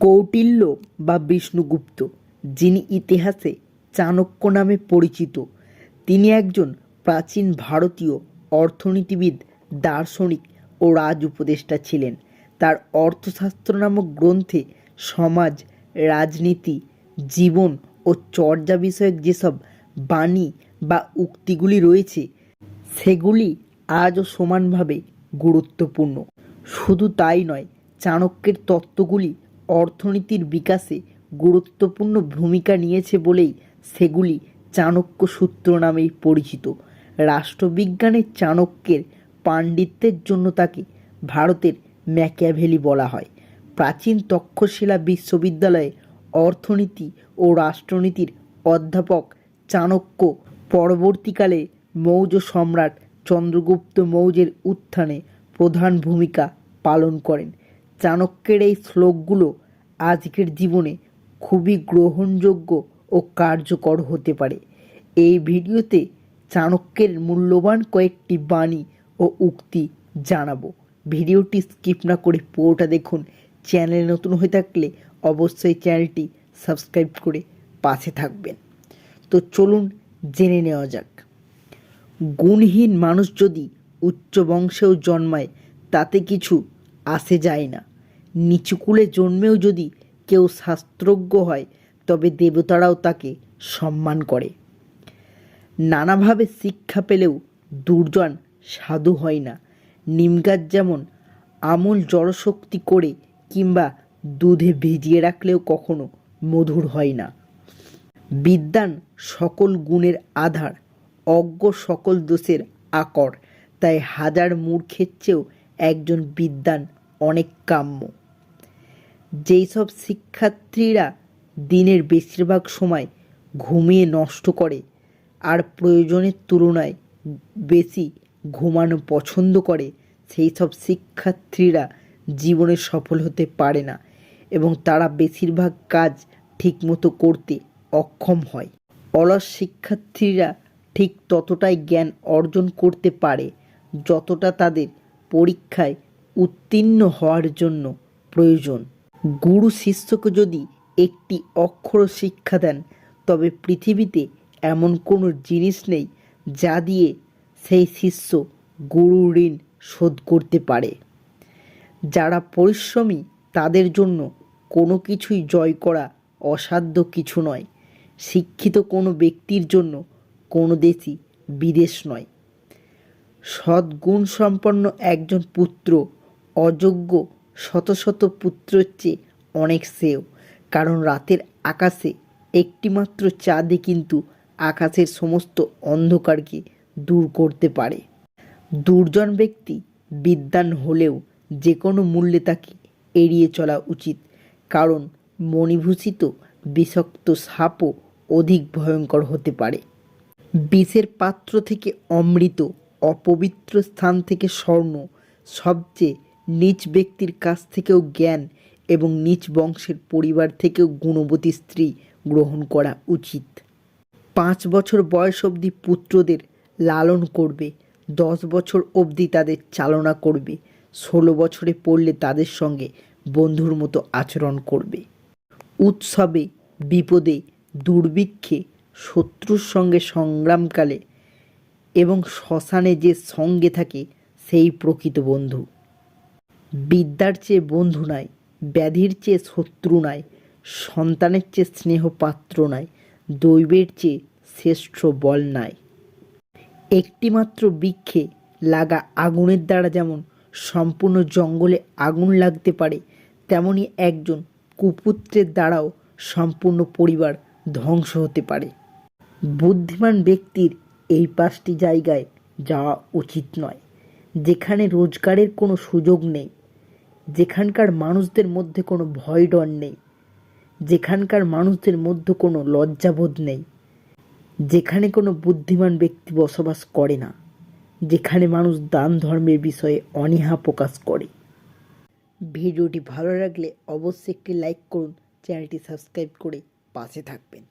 কৌটিল্য বা বিষ্ণুগুপ্ত, যিনি ইতিহাসে চাণক্য নামে পরিচিত। তিনি একজন প্রাচীন ভারতীয় অর্থনীতিবিদ, দার্শনিক ও রাজ উপদেষ্টা ছিলেন। তার অর্থশাস্ত্র নামক গ্রন্থে সমাজ, রাজনীতি, জীবন ও চর্যা বিষয়ক যেসব বাণী বা উক্তিগুলি রয়েছে, সেগুলি আজও সমানভাবে গুরুত্বপূর্ণ। শুধু তাই নয়, চাণক্যের তত্ত্বগুলি অর্থনীতির বিকাশে গুরুত্বপূর্ণ ভূমিকা নিয়েছে বলেই সেগুলি চাণক্য সূত্র নামেই পরিচিত। রাষ্ট্রবিজ্ঞানের চাণক্যের পাণ্ডিত্যের জন্য তাকে ভারতের ম্যাকিয়াভেলি বলা হয়। প্রাচীন তক্ষশিলা বিশ্ববিদ্যালয়ে অর্থনীতি ও রাষ্ট্রনীতির অধ্যাপক চাণক্য পরবর্তীকালে মৌর্য সম্রাট চন্দ্রগুপ্ত মৌর্যের উত্থানে প্রধান ভূমিকা পালন করেন। চাণক্যের এই শ্লোকগুলো আজকের জীবনে খুবই গ্রহণযোগ্য ও কার্যকর হতে পারে। এই ভিডিওতে চাণক্যের মূল্যবান কয়েকটি বাণী ও উক্তি জানাব। ভিডিওটি স্কিপ না করে পুরোটা দেখুন। চ্যানেল নতুন হয়ে থাকলে অবশ্যই চ্যানেলটি সাবস্ক্রাইব করে পাশে থাকবেন। তো চলুন জেনে নেওয়া যাক। গুণহীন মানুষ যদি উচ্চ বংশেও জন্মায়, তাতে কিছু আসে যায় না। নিচুকুলে জন্মেও যদি কেউ শাস্ত্রজ্ঞ হয়, তবে দেবতারাও তাকে সম্মান করে। নানাভাবে শিক্ষা পেলেও দুর্জন সাধু হয় না। নিমগাছ যেমন আমূল জড়শক্তি করে কিংবা দুধে ভিজিয়ে রাখলেও কখনো মধুর হয় না। বিদ্যান সকল গুণের আধার, অজ্ঞ সকল দোষের আকর। তাই হাজার মূর্খের চেয়েও একজন বিদ্যান অনেক কাম্য। যেই সব শিক্ষার্থীরা দিনের বেশিরভাগ সময় ঘুমিয়ে নষ্ট করে আর প্রয়োজনের তুলনায় বেশি ঘুমানো পছন্দ করে সেই সব শিক্ষার্থীরা জীবনে সফল হতে পারে না এবং তারা বেশিরভাগ কাজ ঠিকমতো করতে অক্ষম হয়। অলস শিক্ষার্থীরা ঠিক ততটাই জ্ঞান অর্জন করতে পারে যতটা তাদের পরীক্ষায় উত্তীর্ণ হওয়ার জন্য প্রয়োজন। গুরু শিষ্যকে যদি একটি অক্ষর শিক্ষা দেন, তবে পৃথিবীতে এমন কোনো জিনিস নেই যা দিয়ে সেই শিষ্য গুরু ঋণ শোধ করতে পারে। যারা পরিশ্রমী, তাদের জন্য কোনো কিছুই জয় করা অসাধ্য কিছু নয়। শিক্ষিত কোনো ব্যক্তির জন্য কোনো দেশই বিদেশ নয়। সদ্গুণ সম্পন্ন একজন পুত্র অযোগ্য শত শত পুত্রের চেয়ে অনেক শ্রেয় কারণ রাতের আকাশে একটিমাত্র চাঁদে কিন্তু আকাশের সমস্ত অন্ধকারকে দূর করতে পারে। দুর্জন ব্যক্তি বিদ্যান হলেও যে কোনো মূল্যে তাকে এড়িয়ে চলা উচিত। কারণ মণিভূষিত বিষাক্ত সাপও অধিক ভয়ঙ্কর হতে পারে। বিষের পাত্র থেকে অমৃত অপবিত্র স্থান থেকে স্বর্ণ সবচেয়ে নিচ ব্যক্তির কাছ থেকেও জ্ঞান এবং নিচ বংশের পরিবার থেকেও গুণবতী স্ত্রী গ্রহণ করা উচিত। পাঁচ বছর বয়স অবধি পুত্রদের লালন করবে, দশ বছর অবধি তাদের চালনা করবে, ষোলো বছরে পড়লে তাদের সঙ্গে বন্ধুর মতো আচরণ করবে। উৎসবে, বিপদে, দুর্ভিক্ষে শত্রুর সঙ্গে সংগ্রামকালে এবং শ্মশানে যে সঙ্গে থাকে, সেই প্রকৃত বন্ধু। বিদ্যার চেয়ে বন্ধু নাই, ব্যাধির চেয়ে শত্রু নাই, সন্তানের চেয়ে স্নেহ পাত্র নাই, দৈবের চেয়ে শ্রেষ্ঠ বল নাই। একটিমাত্র বৃক্ষে লাগা আগুনের দ্বারা যেমন সম্পূর্ণ জঙ্গলে আগুন লাগতে পারে, তেমনি একজন কুপুত্রের দ্বারাও সম্পূর্ণ পরিবার ধ্বংস হতে পারে। বুদ্ধিমান ব্যক্তির এই পাঁচটি জায়গায় যাওয়া উচিত নয়, যেখানে রোজগারের কোনো সুযোগ নেই। যেখানকার মানুষদের মধ্যে কোনো ভয় ডর নেই। যেখানকার মানুষদের মধ্যে কোনো লজ্জাবোধ নেই। যেখানে কোনো বুদ্ধিমান ব্যক্তি বসবাস করে না। যেখানে মানুষ দান ধর্মের বিষয়ে অনীহা প্রকাশ করে। ভিডিওটি ভালো লাগলে অবশ্যই একটি লাইক করুন, চ্যানেলটি সাবস্ক্রাইব করে পাশে থাকবেন।